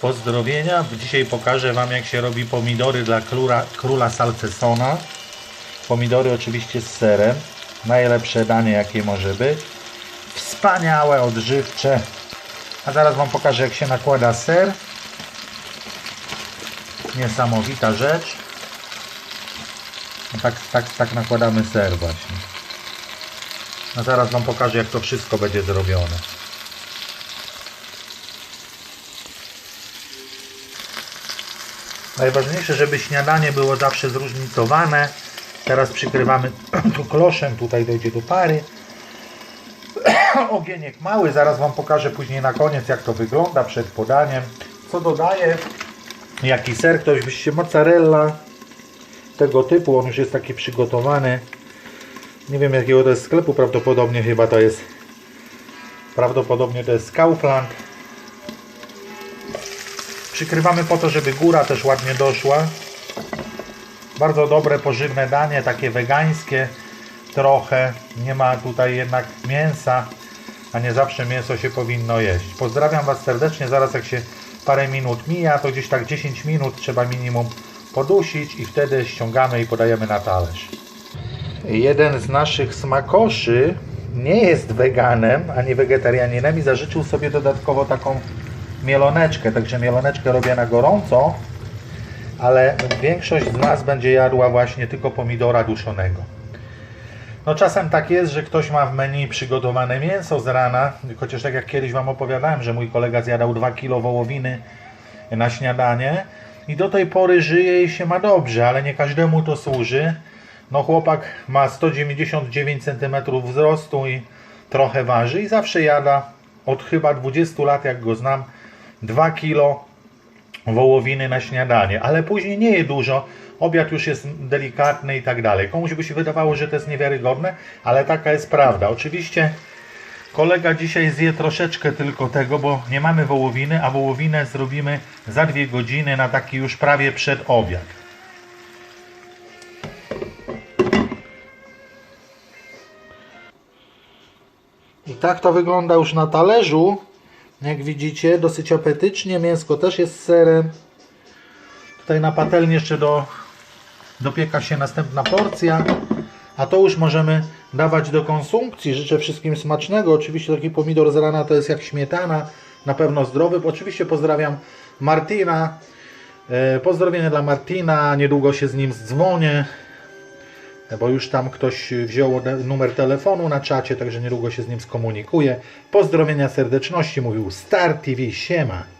Pozdrowienia. Dzisiaj pokażę Wam jak się robi pomidory dla króla, króla salcesona. Pomidory oczywiście z serem. Najlepsze danie jakie może być. Wspaniałe, odżywcze. A zaraz Wam pokażę jak się nakłada ser. Niesamowita rzecz. No tak, tak, tak nakładamy ser właśnie. A zaraz Wam pokażę jak to wszystko będzie zrobione. Najważniejsze, żeby śniadanie było zawsze zróżnicowane. Teraz przykrywamy tu kloszem, tutaj dojdzie do pary. Ogieniek mały, zaraz Wam pokażę później na koniec jak to wygląda przed podaniem. Co dodaję? Jaki ser? Ktoś byście mozzarella tego typu, on już jest taki przygotowany. Nie wiem jakiego to jest sklepu, prawdopodobnie chyba to jest prawdopodobnie to jest Kaufland. Przykrywamy po to, żeby góra też ładnie doszła. Bardzo dobre, pożywne danie, takie wegańskie trochę. Nie ma tutaj jednak mięsa, a nie zawsze mięso się powinno jeść. Pozdrawiam Was serdecznie. Zaraz jak się parę minut mija, to gdzieś tak 10 minut trzeba minimum podusić i wtedy ściągamy i podajemy na talerz. Jeden z naszych smakoszy nie jest weganem ani wegetarianinem i zażyczył sobie dodatkowo taką mieloneczkę. Także mieloneczkę robię na gorąco, ale większość z nas będzie jadła właśnie tylko pomidora duszonego. No czasem tak jest, że ktoś ma w menu przygotowane mięso z rana, chociaż tak jak kiedyś Wam opowiadałem, że mój kolega zjadał 2 kg wołowiny na śniadanie i do tej pory żyje i się ma dobrze, ale nie każdemu to służy. No chłopak ma 199 cm wzrostu i trochę waży i zawsze jada od chyba 20 lat jak go znam 2 kg wołowiny na śniadanie, ale później nie je dużo, obiad już jest delikatny i tak dalej. Komuś by się wydawało, że to jest niewiarygodne, ale taka jest prawda. Oczywiście kolega dzisiaj zje troszeczkę tylko tego, bo nie mamy wołowiny, a wołowinę zrobimy za dwie godziny na taki już prawie przedobiad. I tak to wygląda już na talerzu. Jak widzicie, dosyć apetycznie. Mięsko też jest serem. Tutaj na patelni jeszcze do, dopieka się następna porcja. A to już możemy dawać do konsumpcji. Życzę wszystkim smacznego. Oczywiście taki pomidor z rana to jest jak śmietana. Na pewno zdrowy. Oczywiście pozdrawiam Martina. E, Pozdrowienie dla Martina. Niedługo się z nim dzwonię. Bo już tam ktoś wziął numer telefonu na czacie, także niedługo się z nim skomunikuję. Pozdrowienia serdeczności mówił Star TV. Siema.